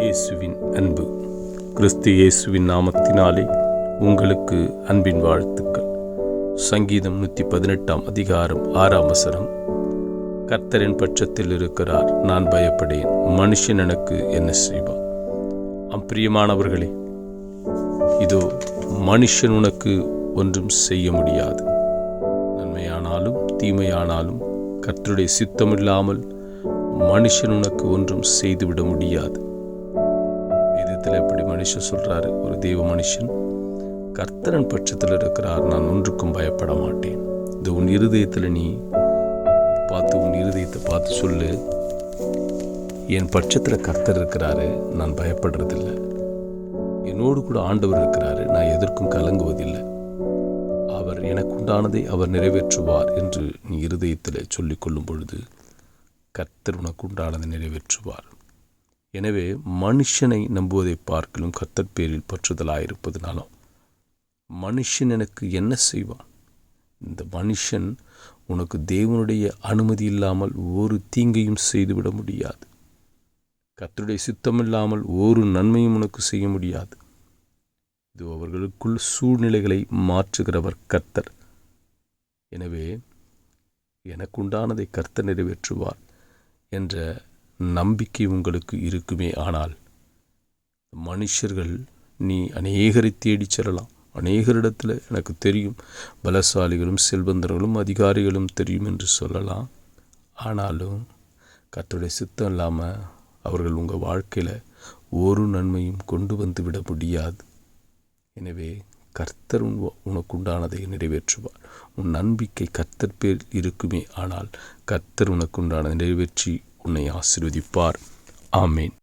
இயேசுவின் அன்பு. கிறிஸ்து இயேசுவின் நாமத்தினாலே உங்களுக்கு அன்பின் வாழ்த்துக்கள். சங்கீதம் நூற்றி பதினெட்டாம் அதிகாரம் ஆறாம் வசனம். கர்த்தரின் பட்சத்தில் இருக்கிறார் நான் பயப்படேன் மனுஷன் எனக்கு என்ன செய்வான் அப்பிரியமானவர்களே இதோ மனுஷன் உனக்கு ஒன்றும் செய்ய முடியாது. நன்மையானாலும் தீமையானாலும் கர்த்தருடைய சித்தமில்லாமல் மனுஷன் உனக்கு ஒன்றும் செய்துவிட முடியாது. வேதத்தில் எப்படி மனுஷன் சொல்றாரு? ஒரு தெய்வ மனுஷன் கர்த்தரன் பட்சத்தில் இருக்கிறார் நான் ஒன்றுக்கும் பயப்பட மாட்டேன். இது உன் இருதயத்தில் நீ பார்த்து உன் இருதயத்தை பார்த்து சொல்லு. என் பட்சத்தில் கர்த்தர் இருக்கிறாரு நான் பயப்படுறதில்லை. என்னோடு கூட ஆண்டவர் இருக்கிறாரு நான் எதற்கும் கலங்குவதில்லை. அவர் எனக்கு உண்டானதை அவர் நிறைவேற்றுவார் என்று நீ இருதயத்தில் சொல்லிக்கொள்ளும் பொழுது கர்த்தர் உனக்கு உண்டானதை நிறைவேற்றுவார். எனவே மனுஷனை நம்புவதை பார்க்கலும் கர்த்தர் பேரில் பற்றுதலாயிருப்பதுனாலும் மனுஷன் எனக்கு என்ன செய்வான்? இந்த மனுஷன் உனக்கு தேவனுடைய அனுமதி இல்லாமல் ஒரு தீங்கையும் செய்துவிட முடியாது. கத்தருடைய சித்தமில்லாமல் ஒரு நன்மையும் உனக்கு செய்ய முடியாது. இது அவர்களுக்குள் சூழ்நிலைகளை மாற்றுகிறவர் கர்த்தர். எனவே எனக்குண்டானதை கர்த்தர் நிறைவேற்றுவார் என்ற நம்பிக்கை உங்களுக்கு இருக்குமே ஆனால் மனுஷர்கள் நீ அநேகரை தேடிச் செல்லலாம். அநேகரிடத்தில் எனக்கு தெரியும் பலசாலிகளும் செல்வந்தர்களும் அதிகாரிகளும் தெரியும் என்று சொல்லலாம். ஆனாலும் கர்த்தருடைய சித்தம் இல்லாமல் அவர்கள் உங்கள் வாழ்க்கையில் ஒரு நன்மையும் கொண்டு வந்து விட முடியாது. எனவே கர்த்தர் உன் உனக்குண்டானதை நிறைவேற்றுவார். உன் நம்பிக்கை கர்த்தர் பேர் இருக்குமே ஆனால் கர்த்தர் உனக்குண்டான நிறைவேற்றி உன்னை ஆசீர்வதிப்பார். ஆமேன்.